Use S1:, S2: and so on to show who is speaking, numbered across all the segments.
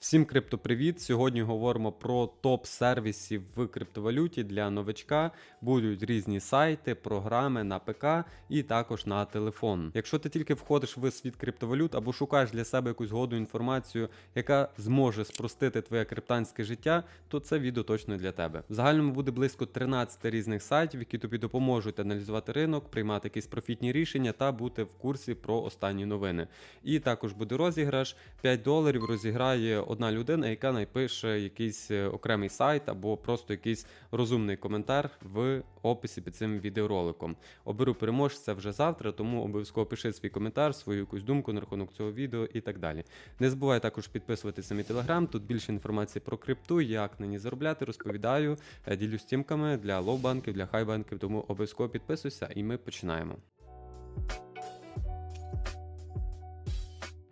S1: Всім криптопривіт! Сьогодні говоримо про топ сервісів в криптовалюті для новачка. Будуть різні сайти, програми на ПК і також на телефон. Якщо ти тільки входиш в світ криптовалют або шукаєш для себе якусь годну інформацію, яка зможе спростити твоє криптанське життя, то це відео точно для тебе. В загальному буде близько 13 різних сайтів, які тобі допоможуть аналізувати ринок, приймати якісь профітні рішення та бути в курсі про останні новини. І також буде розіграш 5 доларів розіграє одна людина, яка напише якийсь е, окремий сайт або просто якийсь розумний коментар в описі під цим відеороликом. Оберу переможця вже завтра, тому обов'язково пиши свій коментар, свою якусь думку на рахунок цього відео і так далі. Не забувай також підписуватися на мій телеграм. Тут більше інформації про крипту, як на ній заробляти, розповідаю, е, ділюсь тімками для лоу-банків, для хай-банків, тому обов'язково підписуйся і ми починаємо.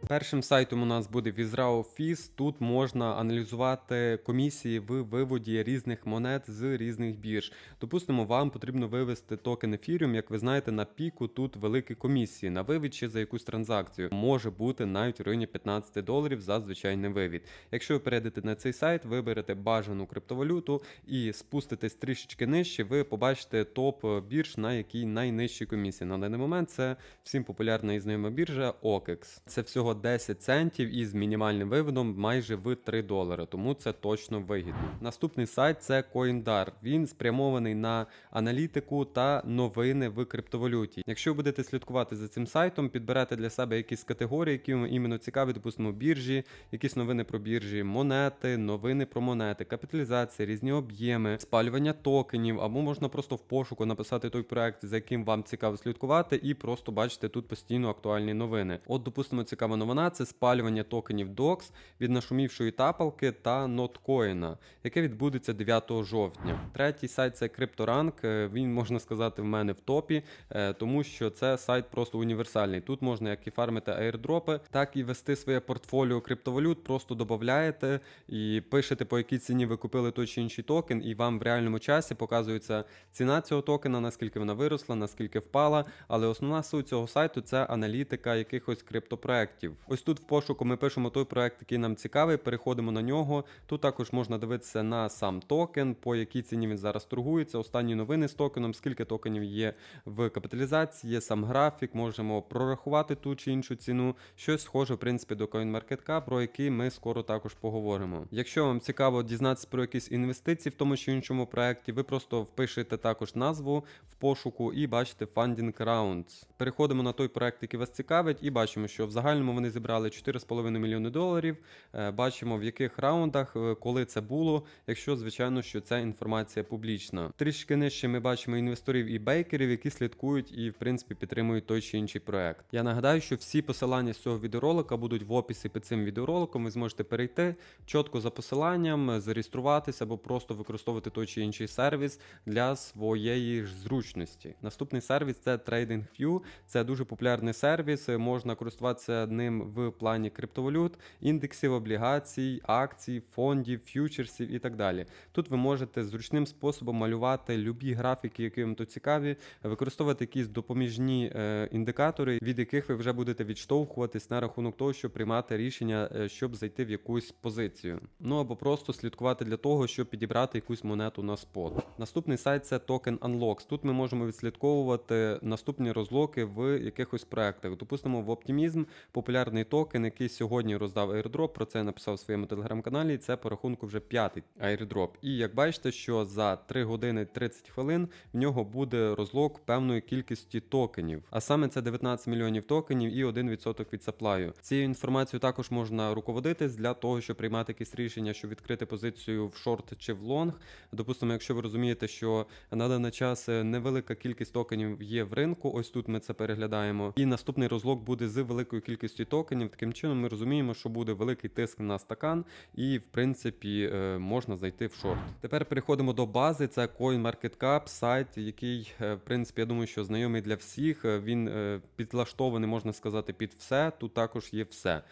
S1: Першим сайтом у нас буде Vizra Office. Тут можна аналізувати комісії в виводі різних монет з різних бірж. Допустимо, вам потрібно вивести токен Ethereum, як ви знаєте, на піку тут великі комісії на вивід чи за якусь транзакцію. Може бути навіть в районі 15 доларів за звичайний вивід. Якщо ви перейдете на цей сайт, виберете бажану криптовалюту і спуститесь трішечки нижче, ви побачите топ бірж, на якій найнижчі комісії. На даний момент це всім популярна і знайома біржа OKEX. Це всього 10 центів із мінімальним виводом майже в 3 долари, тому це точно вигідно. Наступний сайт це CoinDar. Він спрямований на аналітику та новини в криптовалюті. Якщо будете слідкувати за цим сайтом, підберете для себе якісь категорії, які вам іменно цікаві, допустимо, біржі, якісь новини про біржі, монети, новини про монети, капіталізація, різні об'єми, спалювання токенів, або можна просто в пошуку написати той проект, за яким вам цікаво слідкувати, і просто бачите тут постійно актуальні новини. От, допустимо, цікава новина це спалювання токенів DOX від нашумівшої тапалки та ноткоїна, яке відбудеться 9 жовтня. Третій сайт це CryptoRank. Е, Він можна сказати в мене в топі, е, тому що це сайт просто універсальний. Тут можна як і фармити аірдропи, так і вести своє портфоліо криптовалют. Просто додаєте і пишете, по якій ціні ви купили той чи інший токен, і вам в реальному часі показується ціна цього токена, наскільки вона виросла, наскільки впала. Але основна суть цього сайту це аналітика якихось криптопроектів. Ось тут в пошуку ми пишемо той проект, який нам цікавий, переходимо на нього. Тут також можна дивитися на сам токен, по якій ціні він зараз торгується. Останні новини з токеном, скільки токенів є в капіталізації, є сам графік, можемо прорахувати ту чи іншу ціну. Щось схоже, в принципі, до CoinMarketCap, про який ми скоро також поговоримо. Якщо вам цікаво дізнатися про якісь інвестиції в тому чи іншому проекті, ви просто впишете також назву в пошуку і бачите Funding Rounds. Переходимо на той проект, який вас цікавить, і бачимо, що в загальному вони зібрали 4,5 мільйони доларів. Е, Бачимо в яких раундах, е, коли це було, якщо звичайно, що ця інформація публічна. Трішки нижче ми бачимо інвесторів і бейкерів, які слідкують і в принципі підтримують той чи інший проект. Я нагадаю, що всі посилання з цього відеоролика будуть в описі під цим відеороликом. Ви зможете перейти чітко за посиланням, зареєструватися або просто використовувати той чи інший сервіс для своєї ж зручності. Наступний сервіс це TradingView. Це дуже популярний сервіс. Можна користуватися ним в плані криптовалют, індексів, облігацій, акцій, фондів, фьючерсів і так далі. Тут ви можете зручним способом малювати любі графіки, які вам тут цікаві, використовувати якісь допоміжні е, індикатори, від яких ви вже будете відштовхуватись на рахунок того, щоб приймати рішення, е, щоб зайти в якусь позицію. Ну або просто слідкувати для того, щоб підібрати якусь монету на спот. Наступний сайт це Token Unlocks. Тут ми можемо відслідковувати наступні розлоки в якихось проектах. Допустимо, в Optimism популярний токен, який сьогодні роздав airdrop, про це я написав в своєму телеграм-каналі. Це по рахунку вже п'ятий airdrop. І як бачите, що за 3 години 30 хвилин в нього буде розлог певної кількості токенів. А саме це 19 мільйонів токенів і 1% від саплаю. Цією інформацією також можна руководитись для того, щоб приймати якісь рішення, щоб відкрити позицію в шорт чи в лонг. Допустимо, якщо ви розумієте, що на даний час е, невелика кількість токенів є в ринку, ось тут ми це переглядаємо. І наступний розлог буде з великою кількістю токенів. Таким чином, ми розуміємо, що буде великий тиск на стакан, і в принципі е, можна зайти в шорт. Тепер переходимо до бази. Це CoinMarketCap, сайт, який, е, в принципі, я думаю, що знайомий для всіх. Е, Він підлаштований, можна сказати, під все. Тут також є все.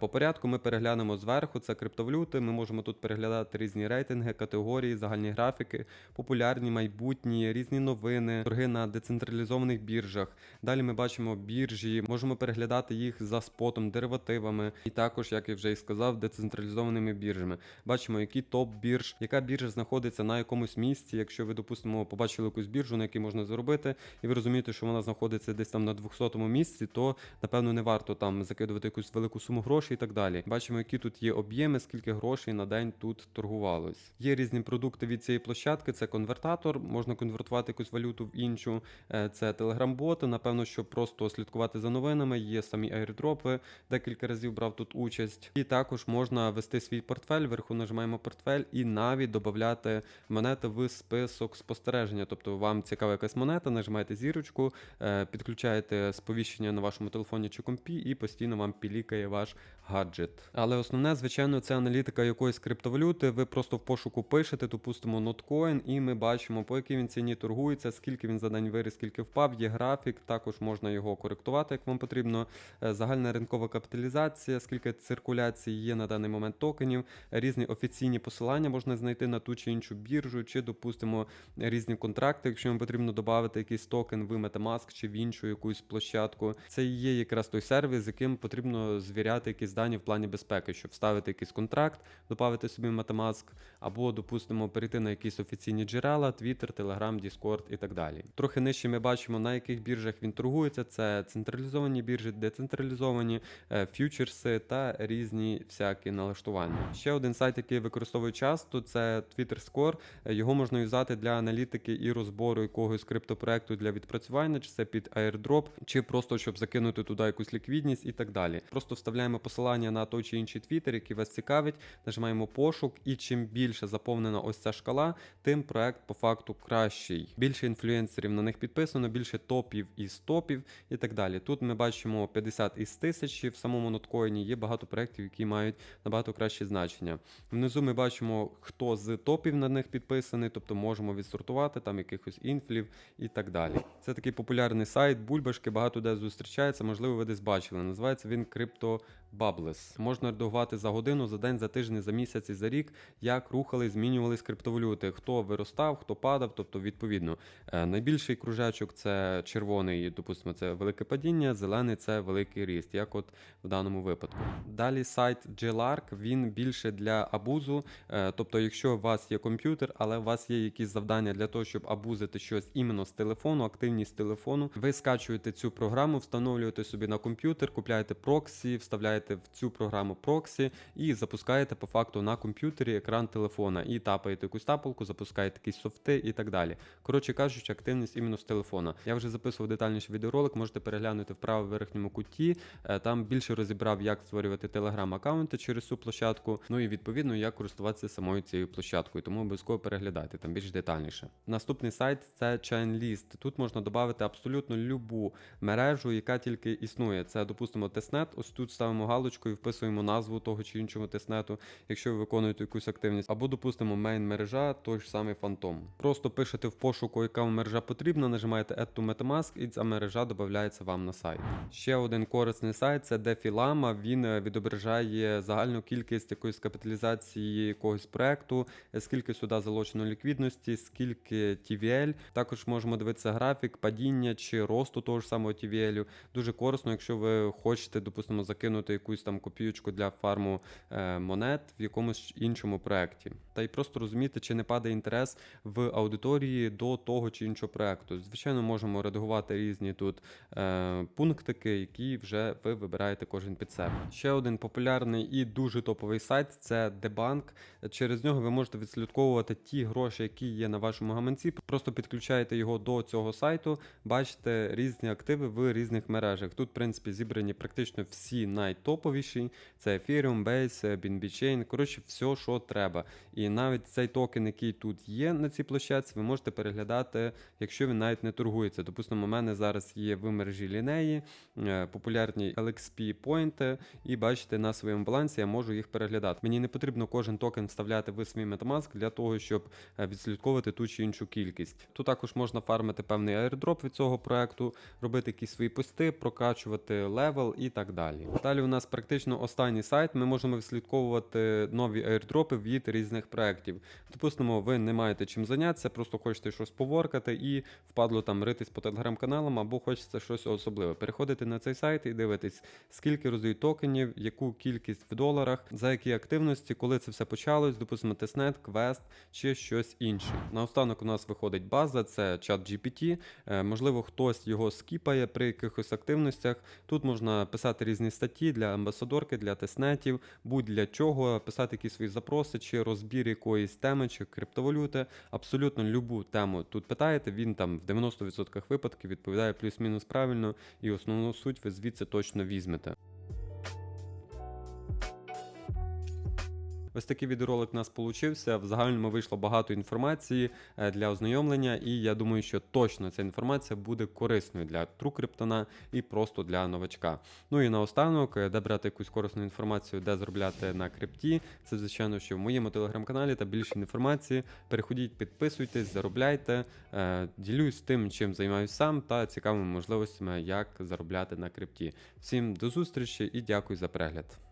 S1: По порядку ми переглянемо зверху. Це криптовалюти. Ми можемо тут переглядати різні рейтинги, категорії, загальні графіки, популярні, майбутні, різні новини, торги на децентралізованих біржах. Далі ми бачимо біржі, можемо переглядати їх за спотом. Спотом, деривативами, і також, як я вже і сказав, децентралізованими біржами. Бачимо, які топ бірж, яка біржа знаходиться на якомусь місці. Якщо ви, допустимо, побачили якусь біржу, на якій можна заробити, і ви розумієте, що вона знаходиться десь там на 200-му місці, то напевно не варто там закидувати якусь велику суму грошей і так далі. Бачимо, які тут є об'єми, скільки грошей на день тут торгувалось. Є різні продукти від цієї площадки. Це конвертатор, можна конвертувати якусь валюту в іншу. Е, Це телеграм-боти. Напевно, щоб просто слідкувати за новинами. Є самі аірдропи, декілька разів брав тут участь. І також можна вести свій портфель. Вверху нажимаємо портфель і навіть додати монети в список спостереження. Тобто вам цікава якась монета, нажимаєте зірочку, е, підключаєте сповіщення на вашому телефоні чи компі, і постійно вам пілікає ваш гаджет. Але основне, звичайно, це аналітика якоїсь криптовалюти. Ви просто в пошуку пишете, допустимо, ноткоін, і ми бачимо, по якій він ціні торгується, скільки він за день виріс, скільки впав. Є графік, також можна його коректувати, як вам потрібно. Е, Загальна ринкова капіталізація, скільки циркуляції є на даний момент токенів, різні офіційні посилання можна знайти на ту чи іншу біржу, чи, допустимо, різні контракти, якщо вам потрібно додати якийсь токен в MetaMask чи в іншу якусь площадку. Це є якраз той сервіс, з яким потрібно звіряти якісь дані в плані безпеки, щоб вставити якийсь контракт, додати собі MetaMask, або, допустимо, перейти на якісь офіційні джерела, Twitter, Telegram, Discord і так далі. Трохи нижче ми бачимо, на яких біржах він торгується. Це централізовані біржі, децентралізовані, е, фьючерси та різні всякі налаштування. Ще один сайт, який використовую часто, це Twitter Score. Е, Його можна юзати для аналітики і розбору якогось криптопроекту для відпрацювання, чи це під airdrop, чи просто щоб закинути туди якусь ліквідність і так далі. Просто вставляємо посилання на той чи інший твіттер, який вас цікавить, нажимаємо пошук, і чим більше заповнена ось ця шкала, тим проект по факту кращий. Більше інфлюенсерів на них підписано, більше топів із топів і так далі. Тут ми бачимо 50 із тисячі в самому ноткоїні. Є багато проєктів, які мають набагато кращі значення. Внизу ми бачимо, хто з топів на них підписаний, тобто можемо відсортувати там якихось інфлів і так далі. Це такий популярний сайт, бульбашки, багато де зустрічається, можливо, ви десь бачили. Називається він Crypto Bubbles. Можна редагувати за годину, за день, за тиждень, за місяць і за рік, як рухали, змінювались криптовалюти, хто виростав, хто падав. Тобто, відповідно, е, найбільший кружечок це червоний, допустимо, це велике падіння, зелений це великий ріст, як от в даному випадку. Далі сайт GLARK, він більше для абузу. Е, Тобто, якщо у вас є комп'ютер, але у вас є якісь завдання для того, щоб абузити щось іменно з телефону, активність телефону, ви скачуєте цю програму, встановлюєте собі на комп'ютер, купляєте проксі, вставляєте в цю програму проксі і запускаєте по факту на комп'ютері екран телефона і тапаєте якусь тапалку, запускаєте якісь софти і так далі. Коротше кажучи, активність іменно з телефона. Я вже записував детальніший відеоролик, можете переглянути в правому верхньому куті. Там більше розібрав, як створювати телеграм-аккаунти через цю площадку. Ну і відповідно, як користуватися самою цією площадкою. Тому обов'язково переглядайте там більш детальніше. Наступний сайт це ChainList. Тут можна додати абсолютно любу мережу, яка тільки існує. Це, допустимо, тестнет. Ось тут ставимо галочку і вписуємо назву того чи іншого тестнету, якщо ви виконуєте якусь активність. Або, допустимо, мейн мережа, той ж самий Phantom. Просто пишете в пошуку, яка вам мережа потрібна, нажимаєте Add to MetaMask і ця мережа додається вам на сайт. Ще один корисний сайт це DeFi Він е, відображає загальну кількість якоїсь капіталізації якогось проекту, скільки сюди залучено ліквідності, скільки TVL. Також можемо дивитися графік падіння чи росту того ж самого TVL. Дуже корисно, якщо ви хочете, допустимо, закинути якусь там копійочку для фарму е, монет в якомусь іншому проекті. Та й просто розуміти, чи не падає інтерес в аудиторії до того чи іншого проекту. Звичайно, можемо редагувати різні тут е, пунктики, які вже ви вибираєте кожен під себе. Ще один популярний і дуже топовий сайт це Дебанк. Через нього ви можете відслідковувати ті гроші, які є на вашому гаманці. Просто підключаєте його до цього сайту, бачите різні активи в різних мережах. Тут, в принципі, зібрані практично всі найтоповіші: це Ethereum, Base, BNB Chain, коротше, все, що треба. І навіть цей токен, який тут є на цій площадці, ви можете переглядати, якщо він навіть не торгується. Допустимо, у мене зараз є в мережі лінеї, е, популярні LXP поінти, і бачите, на своєму балансі я можу їх переглядати. Мені не потрібно кожен токен вставляти в свій Metamask для того, щоб е, відслідковувати ту чи іншу кількість. Тут також можна фармити певний airdrop від цього проекту, робити якісь свої пости, прокачувати левел і так далі. Далі у нас практично останній сайт. Ми можемо відслідковувати нові airdропи від різних проєктів. Допустимо, ви не маєте чим зайнятися, просто хочете щось поворкати і впадло там ритись по телеграм-каналам або хочеться щось особливе. Переходите на цей сайт і дивитесь, скільки роздають токенів, яку кількість в доларах, за які активності, коли це все почалось, допустимо, тестнет, квест чи щось інше. Наостанок у нас виходить база, це чат GPT. Е, Можливо, хтось його скіпає при якихось активностях. Тут можна писати різні статті для амбасадорки, для тестнетів, будь-для чого, писати якісь свої запроси, чи розбір якоїсь теми, чи криптовалюти. Абсолютно любу тему тут питаєте, він там в 90% випадків відповідає плюс-мінус правильно, і основну суть ви звідси точно візьмете. Ось такий відеоролик у нас получився. В загальному вийшло багато інформації е, для ознайомлення, і я думаю, що точно ця інформація буде корисною для TrueCryptona і просто для новачка. Ну і наостанок, е, де брати якусь корисну інформацію, де заробляти на крипті. Це звичайно, що в моєму телеграм-каналі та більше інформації. Переходіть, підписуйтесь, заробляйте, е, ділюсь тим, чим займаюся сам, та цікавими можливостями, як заробляти на крипті. Всім до зустрічі і дякую за перегляд.